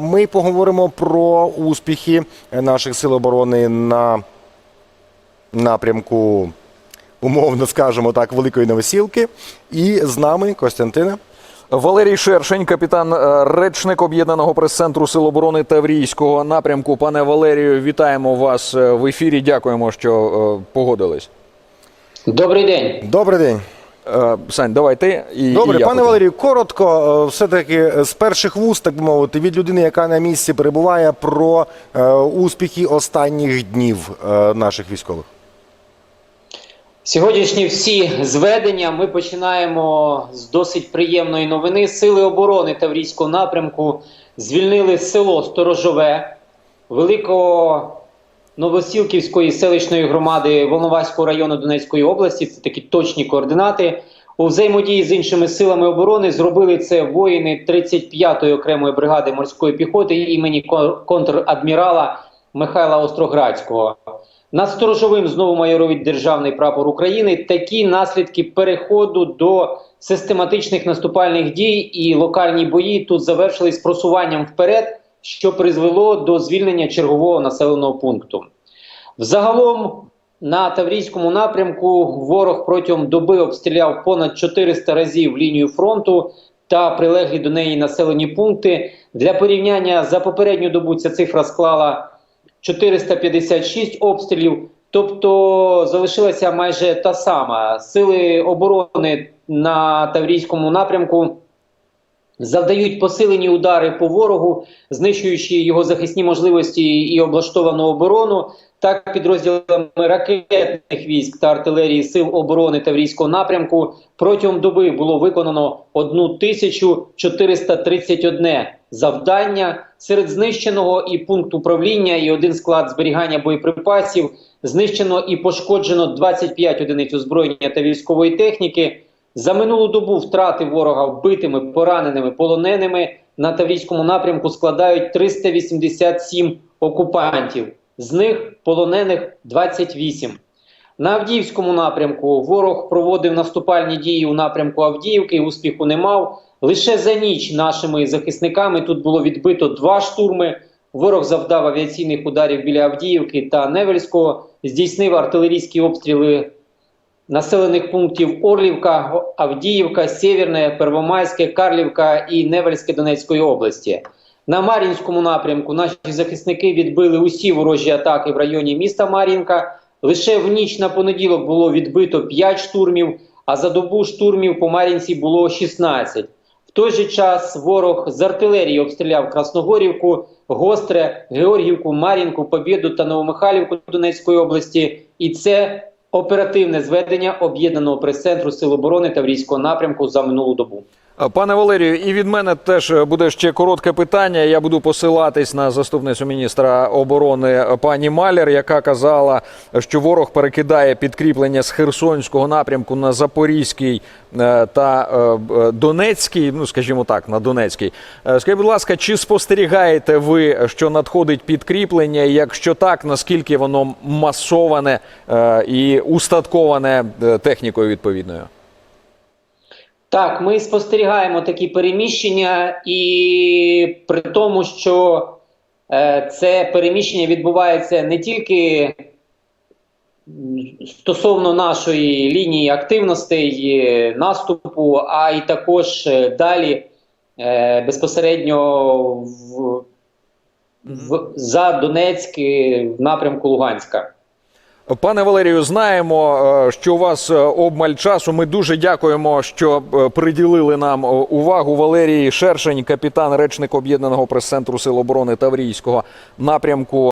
Ми поговоримо про успіхи наших сил оборони на напрямку, умовно скажемо так, Великої Новосілки. І з нами Костянтина. Валерій Шершень, капітан, е, речник об'єднаного прес-центру Сил оборони Таврійського напрямку. Пане Валерію, вітаємо вас е, в ефірі. Дякуємо, що е, погодились. Добрий день. Добрий день. Е, Сань, давай ти і Добре, і я пане потім. Валерію, коротко, е, все-таки з перших вуст, так би мовити, від людини, яка на місці перебуває, про е, успіхи останніх днів е, наших військових. Сьогоднішні всі зведення ми починаємо з досить приємної новини. Сили оборони Таврійського напрямку звільнили село Сторожове Великого Новосілківської селищної громади Волноваського району Донецької області. Це такі точні координати. У взаємодії з іншими силами оборони зробили це воїни 35-ї окремої бригади морської піхоти імені кон- контрадмірала Михайла Остроградського. Над сторожовим знову майоровить державний прапор України. Такі наслідки переходу до систематичних наступальних дій і локальні бої тут завершились просуванням вперед, що призвело до звільнення чергового населеного пункту. Взагалом на Таврійському напрямку ворог протягом доби обстріляв понад 400 разів лінію фронту та прилеглі до неї населені пункти. Для порівняння за попередню добу ця цифра склала 456 обстрілів, тобто залишилася майже та сама. Сили оборони на Таврійському напрямку завдають посилені удари по ворогу, знищуючи його захисні можливості і облаштовану оборону. Так, підрозділами ракетних військ та артилерії сил оборони Таврійського напрямку протягом доби було виконано 1431 завдання. Серед знищеного і пункт управління, і один склад зберігання боєприпасів. Знищено і пошкоджено 25 одиниць озброєння та військової техніки. За минулу добу втрати ворога вбитими, пораненими, полоненими на Таврійському напрямку складають 387 окупантів. З них полонених 28. На Авдіївському напрямку ворог проводив наступальні дії у напрямку Авдіївки, успіху не мав. Лише за ніч нашими захисниками тут було відбито два штурми. Ворог завдав авіаційних ударів біля Авдіївки та Невельського, здійснив артилерійські обстріли населених пунктів Орлівка, Авдіївка, Сєвєрне, Первомайське, Карлівка і Невельське Донецької області. На Мар'їнському напрямку наші захисники відбили усі ворожі атаки в районі міста Мар'їнка. Лише в ніч на понеділок було відбито 5 штурмів, а за добу штурмів по Мар'їнці було 16. В той же час ворог з артилерії обстріляв Красногорівку, Гостре, Георгівку, Мар'їнку, Побєду та Новомихайлівку Донецької області. І це оперативне зведення об'єднаного прес-центру Сил оборони Таврійського напрямку за минулу добу. Пане Валерію, і від мене теж буде ще коротке питання. Я буду посилатись на заступницю міністра оборони пані Маляр, яка казала, що ворог перекидає підкріплення з Херсонського напрямку на Запорізький е, та е, е, Донецький. Ну скажімо так, на Донецький. Скажіть, будь ласка, чи спостерігаєте ви, що надходить підкріплення? Якщо так, наскільки воно масоване і устатковане технікою відповідною? Так, ми спостерігаємо такі переміщення, і при тому, що е, це переміщення відбувається не тільки стосовно нашої лінії активностей е, наступу, а й також е, далі е, безпосередньо в, в, за Донецьк в напрямку Луганська. Пане Валерію, знаємо, е, що у вас е, обмаль часу. Ми дуже дякуємо, що е, приділили нам увагу. Валерій Шершень, капітан, речник об'єднаного прес-центру Сил оборони Таврійського напрямку.